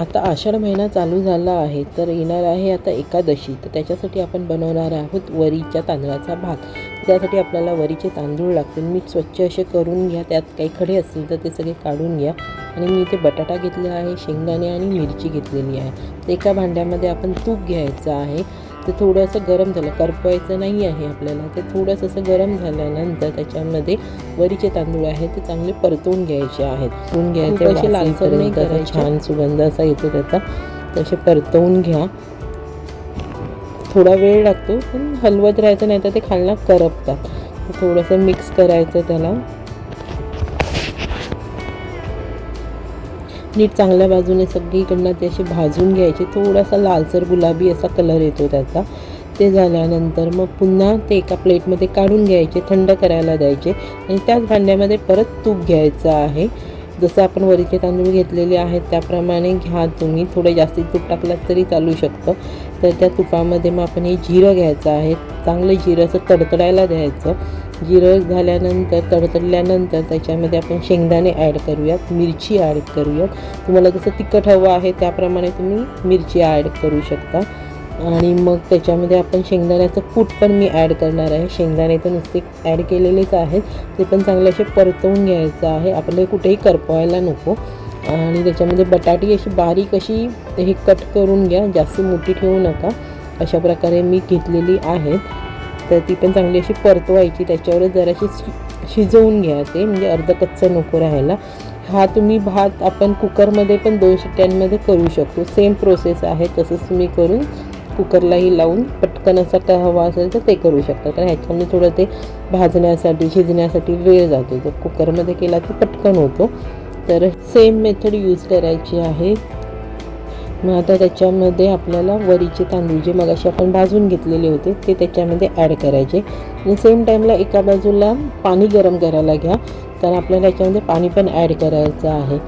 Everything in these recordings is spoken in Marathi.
आता आषाढ महिना चालू झाला आहे तर येणार आहे आता एकादशी. तर त्याच्यासाठी आपण बनवणार आहोत वरीच्या तांदळाचा भात. त्यासाठी आपल्याला वरीचे तांदूळ लागतील. मी स्वच्छ असे करून घ्या त्यात काही खडे असतील तर ते सगळे काढून घ्या. आणि मी इथे बटाटा घेतला आहे शेंगदाणे आणि मिरची घेतलेली आहे. एका भांड्यामध्ये आपण तूप घ्यायचं आहे. ते थोडंसं गरम झालं. करपवायचं नाही आहे आपल्याला. ते थोडंसं असं गरम झाल्यानंतर त्याच्यामध्ये वरीचे तांदूळ आहेत ते चांगले परतवून घ्यायचे आहेत. परतवून घ्यायचे असे लालसर नाही करायचे. छान सुगंध असा येतो त्याचा. तसे परतवून घ्या. थोडा वेळ लागतो पण हलवत राहायचं नाही तर ते खालना करपतात. थोडंसं मिक्स करायचं त्याला. नीट चांगल्या बाजूने सगळीकडनं ते असे भाजून घ्यायचे. थोडासा लालसर गुलाबी असा कलर येतो त्याचा. ते झाल्यानंतर मग पुन्हा ते एका प्लेटमध्ये काढून घ्यायचे थंड करायला द्यायचे आणि त्याच भांड्यामध्ये परत तूप घ्यायचं आहे. जसं आपण वरीचे तांदूळ घेतलेले आहेत त्याप्रमाणे घ्या तुम्ही. थोडं जास्ती तूप टाकलात तरी चालू शकतं. तर त्या तुपामध्ये मग आपण हे जिरं घ्यायचं आहे. चांगलं जिरं असं तडतडायला द्यायचं. जिरं झाल्यानंतर तडतडल्यानंतर त्याच्यामध्ये आपण शेंगदाणे ॲड करूयात मिरची ॲड करूयात. तुम्हाला जसं तिखट हवं आहे त्याप्रमाणे तुम्ही मिरची ॲड करू शकता. आणि मग त्याच्यामध्ये आपण शेंगदाण्याचं कूट पण मी ॲड करणार आहे. शेंगदाणे तर नुसते ॲड केलेलेच आहेत. ते पण चांगले असे परतवून घ्यायचं आहे. आपल्याला कुठेही करपवायला नको. आणि त्याच्यामध्ये बटाटी अशी बारीक अशी हे कट करून घ्या. जास्त मोठी ठेवू नका. अशा प्रकारे मी घेतलेली आहेत. तर ती पण चांगली अशी परतवायची त्याच्यावरच जराशी शि शिजवून घ्या ते म्हणजे अर्ध कच्चं नको राहायला. हा तुम्ही भात आपण कुकरमध्ये पण दोन शिट्ट्यांमध्ये करू शकतो. सेम प्रोसेस आहे तसंच तुम्ही करून कुकरलाही लावून पटकन असा का हवा असेल तर ते करू शकता. कारण ह्याच्यामध्ये थोडं ते भाजण्यासाठी शिजण्यासाठी वेळ जातो. जर कुकरमध्ये केला तर पटकन होतो. तर सेम मेथड यूज करायची आहे. मग आता त्याच्यामध्ये आपल्याला वरीचे तांदूळ जे मगाशी आपण भाजून घेतलेले होते ते त्याच्यामध्ये ॲड करायचे. आणि सेम टाईमला एका बाजूला पाणी गरम करायला घ्या कारण आपल्याला याच्यामध्ये पाणी पण ॲड करायचं आहे.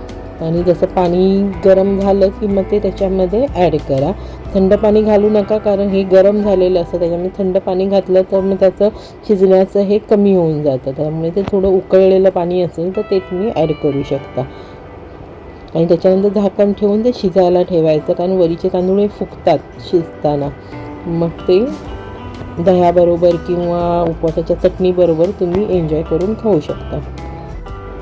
आणि जसं पाणी गरम झालं की मग ते त्याच्यामध्ये ॲड करा. थंड पाणी घालू नका कारण हे गरम झालेलं असतं त्याच्यामध्ये थंड पाणी घातलं तर मग त्याचं शिजण्याचं हे कमी होऊन जातं. त्यामुळे ते थोडं उकळलेलं पाणी असेल तर ते तुम्ही ॲड करू शकता. आणि त्याच्यानंतर झाकण ठेवून ते शिजायला ठेवायचं कारण वरीचे तांदूळ हे फुगतात शिजताना. मग ते दह्याबरोबर किंवा उपवासाच्या चटणीबरोबर तुम्ही एन्जॉय करून खाऊ शकता.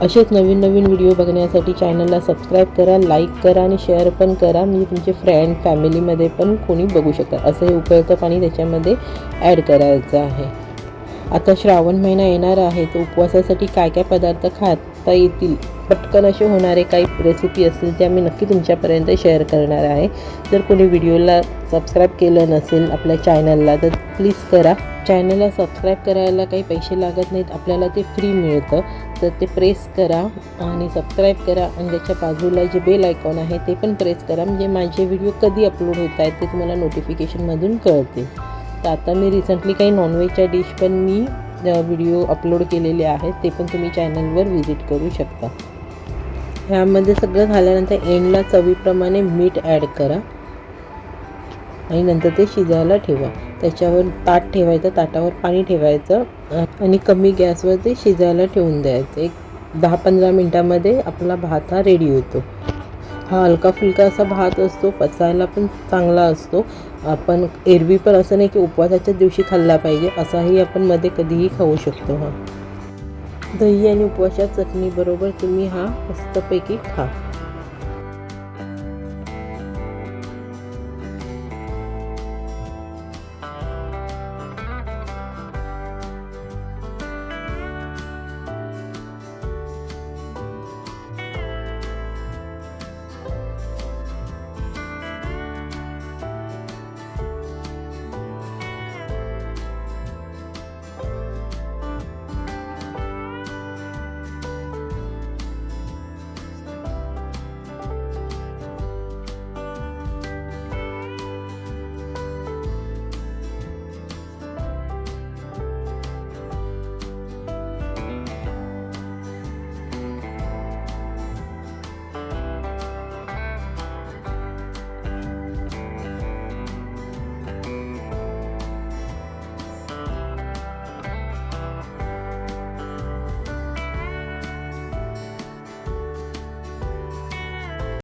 असेच नवीन नवीन व्हिडिओ बघण्यासाठी चॅनलला सबस्क्राईब करा लाईक करा आणि शेअर पण करा. म्हणजे तुमचे फ्रेंड फॅमिलीमध्ये पण कोणी बघू शकतात. असं हे उकळतं पाणी त्याच्यामध्ये ॲड करायचं आहे. आता श्रावण महिना येणार आहे तर उपवासासाठी काय काय पदार्थ खात येतील. पटकन असे होणारे काही रेसिपी असतील त्या मी नक्की तुमच्यापर्यंत शेअर करणार आहे. जर कोणी व्हिडिओला सबस्क्राईब केलं नसेल आपल्या चॅनलला तर प्लीज करा. चॅनलला सबस्क्राईब करायला काही पैसे लागत नाहीत आपल्याला ते फ्री मिळतं. तर ते प्रेस करा आणि सबस्क्राईब करा. आणि त्याच्या बाजूला जे बेल आयकॉन आहे ते पण प्रेस करा. म्हणजे माझे व्हिडिओ कधी अपलोड होत आहेत ते तुम्हाला नोटिफिकेशनमधून कळते तर आता मी रिसेंटली काही नॉनव्हेजच्या डिश पण मी व्हिडिओ अपलोड केलेले आहेत ते पण तुम्ही चॅनलवर व्हिजिट करू शकता. ह्यामध्ये सगळं झाल्यानंतर एंडला चवीप्रमाणे मीठ ॲड करा. आणि नंतर ते शिजायला ठेवा. त्याच्यावर ताट ठेवायचं ताटावर पाणी ठेवायचं आणि कमी गॅसवर ते शिजायला ठेवून द्यायचं. एक दहा पंधरा मिनटामध्ये आपला भात हा रेडी होतो. हा हलका फुलका असा भात असतो पचायला पण चांगला असतो. आपण एरवी पण असं नाही की उपवासाच्याच दिवशी खाल्ला पाहिजे असाही आपण मध्ये कधीही खाऊ शकतो हा. दही आणि उपवासाच्या चटणीबरोबर तुम्ही हा मस्तपैकी खा.